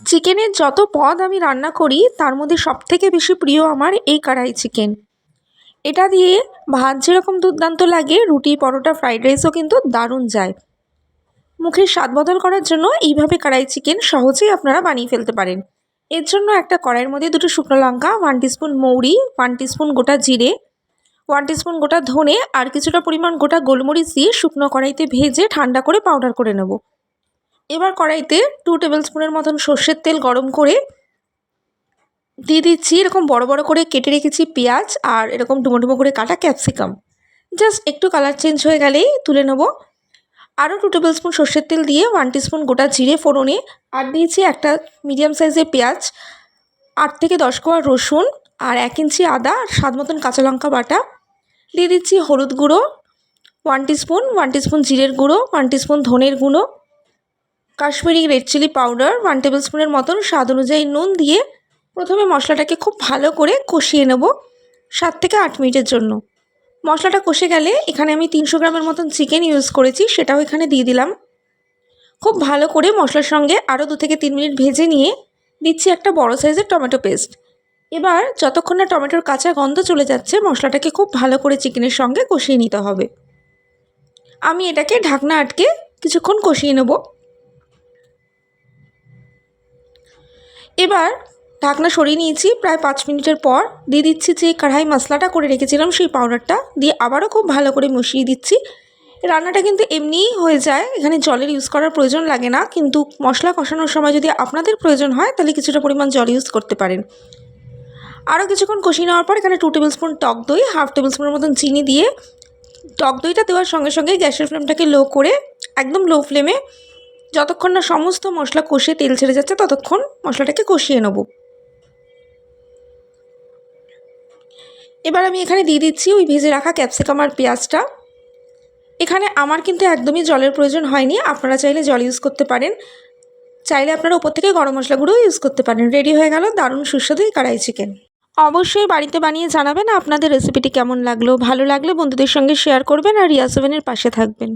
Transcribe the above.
চিকেনের যত পদ আমি রান্না করি, তার মধ্যে সবথেকে বেশি প্রিয় আমার এই কড়াই চিকেন এটা দিয়ে ভাত যেরকম দুর্দান্ত লাগে, রুটি, পরোটা ফ্রাইড রাইসও কিন্তু দারুণ যায়। মুখের স্বাদ বদল করার জন্য এইভাবে কড়াই চিকেন সহজেই আপনারা বানিয়ে ফেলতে পারেন। এর জন্য একটা কড়াইয়ের মধ্যে দুটো শুকনো লঙ্কা ওয়ান টিস্পুন মৌরি ওয়ান টিস্পুন গোটা জিরে ওয়ান টিস্পুন গোটা ধনে, আর কিছুটা পরিমাণ গোটা গোলমরিচ দিয়ে শুকনো কড়াইতে ভেজে ঠান্ডা করে পাউডার করে নেব। এবার কড়াইতে টু টেবিল স্পুনের মতন সর্ষের তেল গরম করে দিয়ে দিচ্ছি এরকম বড় বড় করে কেটে রেখেছি পেঁয়াজ আর এরকম ডুমো ডুমো করে কাটা ক্যাপসিকাম জাস্ট একটু কালার চেঞ্জ হয়ে গেলেই তুলে নেব। আরও টু টেবিল স্পুন সর্ষের তেল দিয়ে ওয়ান টিস্পুন গোটা জিরে ফোড়নে আর দিয়েছি একটা মিডিয়াম সাইজের পেঁয়াজ, আট থেকে দশ কোয়া রসুন আর এক ইঞ্চি আদা আর স্বাদ মতন কাঁচা লঙ্কা বাটা। দিয়ে দিচ্ছি হলুদ গুঁড়ো ওয়ান টিস্পুন ওয়ান টিস্পুন জিরের গুঁড়ো ওয়ান টিস্পুন ধনের গুঁড়ো। Kashmiri red chilli powder one table স্পুনের মতন স্বাদ অনুযায়ী নুন দিয়ে প্রথমে মশলাটাকে খুব ভালো করে কষিয়ে নেব সাত থেকে আট মিনিটের জন্য। মশলাটা কষে গেলে এখানে আমি তিনশো গ্রামের মতন চিকেন ইউজ করেছি, সেটাও এখানে দিয়ে দিলাম। খুব ভালো করে মশলার সঙ্গে আরও দু থেকে তিন মিনিট ভেজে নিয়ে দিচ্ছি একটা বড় সাইজের টমেটো পেস্ট এবার যতক্ষণ না টমেটোর কাঁচা গন্ধ চলে যাচ্ছে, মশলাটাকে খুব ভালো করে চিকেনের সঙ্গে কষিয়ে নিতে হবে। আমি এটাকে ঢাকনা আটকে কিছুক্ষণ কষিয়ে নেব। এবার ঢাকনা সরিয়ে নিয়েছি, প্রায় পাঁচ মিনিটের পর দিয়ে দিচ্ছি যে কড়াই মশলাটা করে রেখেছিলাম সেই পাউডারটা দিয়ে আবারও খুব ভালো করে মিশিয়ে দিচ্ছি। রান্নাটা কিন্তু এমনিই হয়ে যায়, এখানে জলের ইউজ করার প্রয়োজন লাগে না, কিন্তু মশলা কষানোর সময় যদি আপনাদের প্রয়োজন হয় তাহলে কিছুটা পরিমাণ জল ইউজ করতে পারেন। আরও কিছুক্ষণ কষিয়ে নেওয়ার পর এখানে টু টেবিল স্পুন টক দই হাফ টেবিল স্পুনের মতন চিনি দিয়ে টক দইটা দেওয়ার সঙ্গে সঙ্গে গ্যাসের ফ্লেমটাকে লো করে একদম লো ফ্লেমে যতক্ষণ না সমস্ত মশলা কষিয়ে তেল ছেড়ে যাচ্ছে, ততক্ষণ মশলাটাকে কষিয়ে নেব। এবার আমি এখানে দিয়ে দিচ্ছি ওই ভেজে রাখা ক্যাপসিকাম আর পেঁয়াজটা। এখানে আমার কিন্তু একদমই জলের প্রয়োজন হয়নি, আপনারা চাইলে জল ইউজ করতে পারেন। চাইলে আপনারা ওপর থেকে গরম মশলা গুঁড়োও ইউজ করতে পারেন। রেডি হয়ে গেল দারুণ সুস্বাদু এই কড়াই চিকেন। অবশ্যই বাড়িতে বানিয়ে জানাবেন আপনাদের রেসিপিটি কেমন লাগল, ভালো লাগলে বন্ধুদের সঙ্গে শেয়ার করবেন আর রিয়া সেভেনের পাশে থাকবেন।